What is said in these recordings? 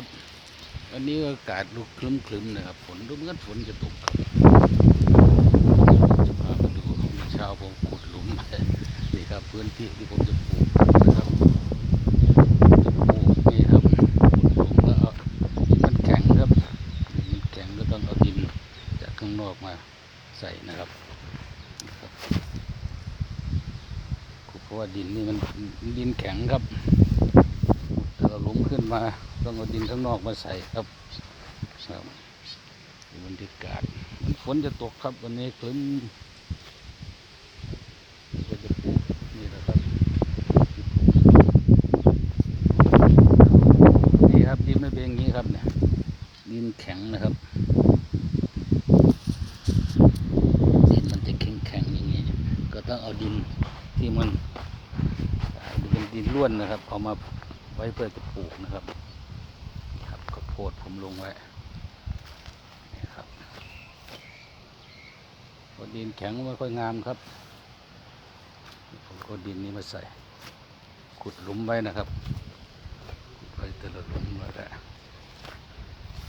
ับอันนี้อากาศดูคลึ้มๆนะครับฝนดูเหมือนฝนจะตกครับจะพามาดูเมื่อเช้าผมขุดหลุมนี่ครับพื้นที่ที่ผมจะปลูกนะครับจะปลูกนี่ครับขุดหลุมแล้วเอาดินมันแข็งครับดินมันแข็งก็ต้องเอาดินจากข้างนอกมาใส่นะครับครับเพราะว่าดินนี่มันดินแข็งครับเราหลุมขึ้นมา ต้องเอาดินข้างนอกมาใส่ครับครับดูบรรยากาศมันฝนจะตกครับวันนี้ฝนก็จะปลูกนี่แหละครับนี่ครับดินไม่เป็นอย่างนี้ครับเนี่ยดินแข็งนะครับดินมันจะแข็งแข็งอย่างนี้ก็ต้องเอาดินที่มันเป็นดินร่วนนะครับ เอามาไว้เพื่อจะปลูกนะครับนี่ครับข้าวโพ ดผมลงไว้นี่ครับพอดินแข็งไม่ค่อยงามครับผมก็ดินนี้มาใส่ ขุดหลุมไว้นะครับ ขุดไว้แต่ละหลุมแล้วก็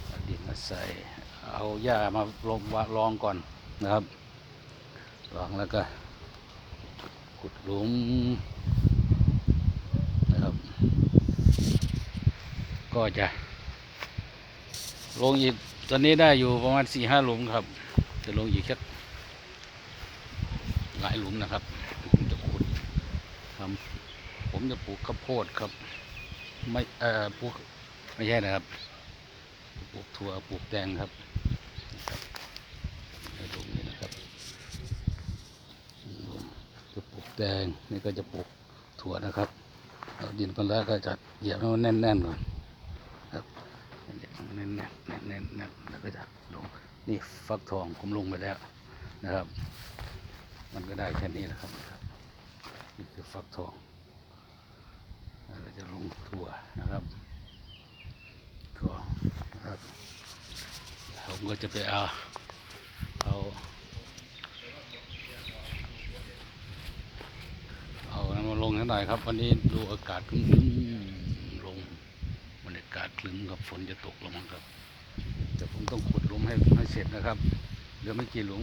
เอาดินมาใส่ เอาหญ้ามาลงวะรองก่อนนะครับรองแล้วก็ขุดหลุมนะครับ ก็จะ ลงอีกตอนนี้ได้อยู่ประมาณสี่ห้าหลุมครับ จะลงอีกแค่หลายหลุมนะครับผมจะขุดทำผมจะปลูกข้าวโพดครับ ไม่เอ่อปลูกไม่ใช่นะครับปลูกถั่วปลูกแตงครับนะครับในหลุมนี้นะครับจะปลูกแตงนี่ก็จะปลูกถั่วนะครับเอาดินไปแล้วก็จะเหยียบให้มันแน่นๆก่อนครับ น่นแน่นแน่นแล้วก็จะลงนี่ฟักทองผมลงไปแล้วนะครับ มันก็ได้แค่นี้แหละครับนะครับนี่คือฟักทองแล้วก็จะลงถั่วนะครับถั่วนะครับผมก็จะไปเอาเอาเอาน้ำมาลงนิดหน่อยครับ วันนี้ดูอากาศครึ้มๆลง บรรยากาศคลึ้มครับฝนจะตกลงมาครับแต่ผมต้องขุดหลุมให้ให้เสร็จนะครับเหลือไม่กี่หลุม